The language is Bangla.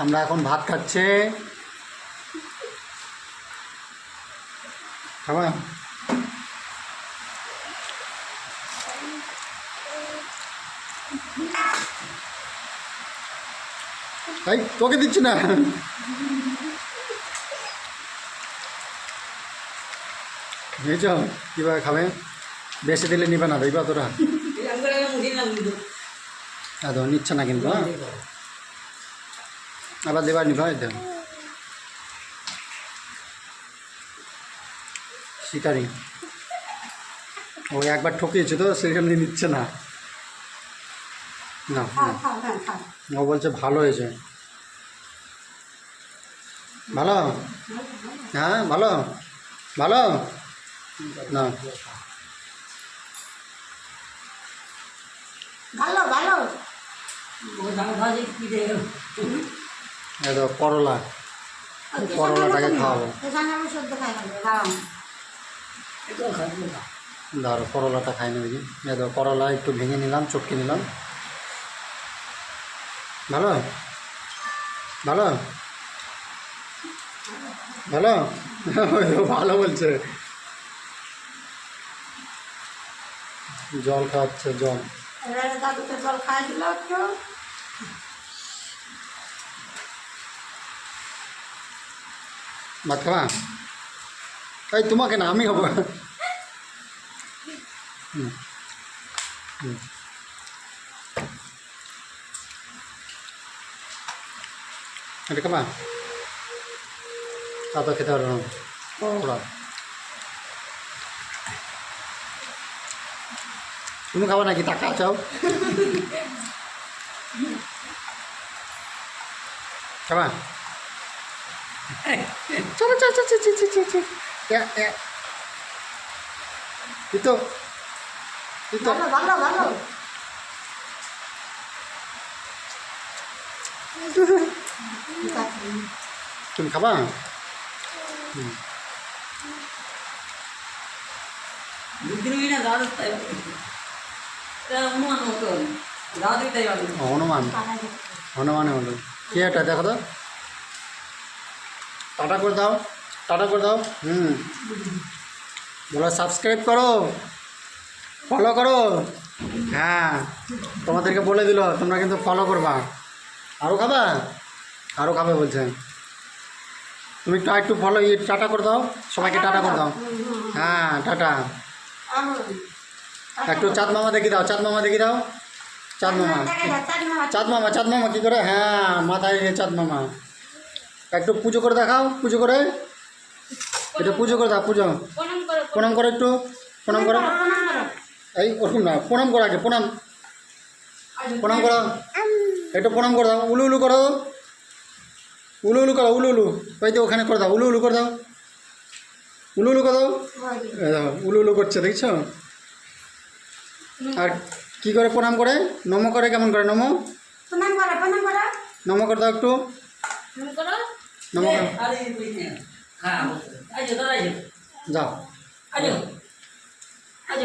আমরা এখন ভাত খাচ্ছে। খাবা? এই তোকে দিচ্ছি না। বুঝেছ কীভাবে খাবে? বেশি দিলে নিবে না দেখবা তোরা। এত নিচ্ছে না কিন্তু হ্যাঁ? আবার দেবার নিবা এই দেখো শিকারি। ও একবার ঠকিয়েছে তো সেই জন্য নিচ্ছে না। না ও বলছে ভালো হয়েছে। ভালো? হ্যাঁ ভালো? ভালো? না। ভালো ভালো। দেখো করলা। করলাটাকে খাওয়াবো। ধরো করলাটা খাই নেবে দেখো। করলা একটু ভেঙে নিলাম চটকে নিলাম। ভালো? ভালো? ভালো? ভালো বলছে। জল খাওয়াচ্ছে জল। জল খাই দিল একটু। ভাত খাবা এই, তোমাকে না, আমি হব। হুম। হুম। এটা খাবা তা তো খেতে পারব না। ওরা তুমি খাবা নাকি? টাকা চাও খাবা চলো চলো চলো চলো চলো চলো চলো itu itu তুমি খাবা? হনুমান হনুমানে হলো কে এটা দেখো তো। টাটা করে দাও টাটা করে দাও। হুম। বলো সাবস্ক্রাইব করো ফলো করো। হ্যাঁ তোমাদেরকে বলে দিল তোমরা কিন্তু ফলো করবা। আরও খাবা? আরও খাবে বলছে। তুমি একটু একটু ফলো ইয়ে টাটা করে দাও সবাইকে টাটা করে দাও। হ্যাঁ টাটা। একটু চাঁদ মামা দেখি দাও চাঁদ মামা দেখি দাও। চাঁদ মামা। চাঁদ মামা। চাঁদ মামা। কী করে? হ্যাঁ মাথায় চাঁদ মামা। একটু পুজো করে দেখাও পুজো করে। এটা পুজো করে দাও পুজো। প্রণাম করো একটু প্রণাম করো। এই ওরকম না প্রণাম করো আগে প্রণাম। প্রণাম করো। একটু প্রণাম করে দাও উলু উলু করো। উলু উলু করো উলু উলু। ওই তো ওখানে করে দাও উলু উলু করে দাও। উলু উলু করে দাও। উলু উলু করছে দেখছ? আর কি করে প্রণাম করে? নমো করে কেমন করে নমো? নমো করে দাও একটু। হ্যাঁ যাও। আজ। আজ।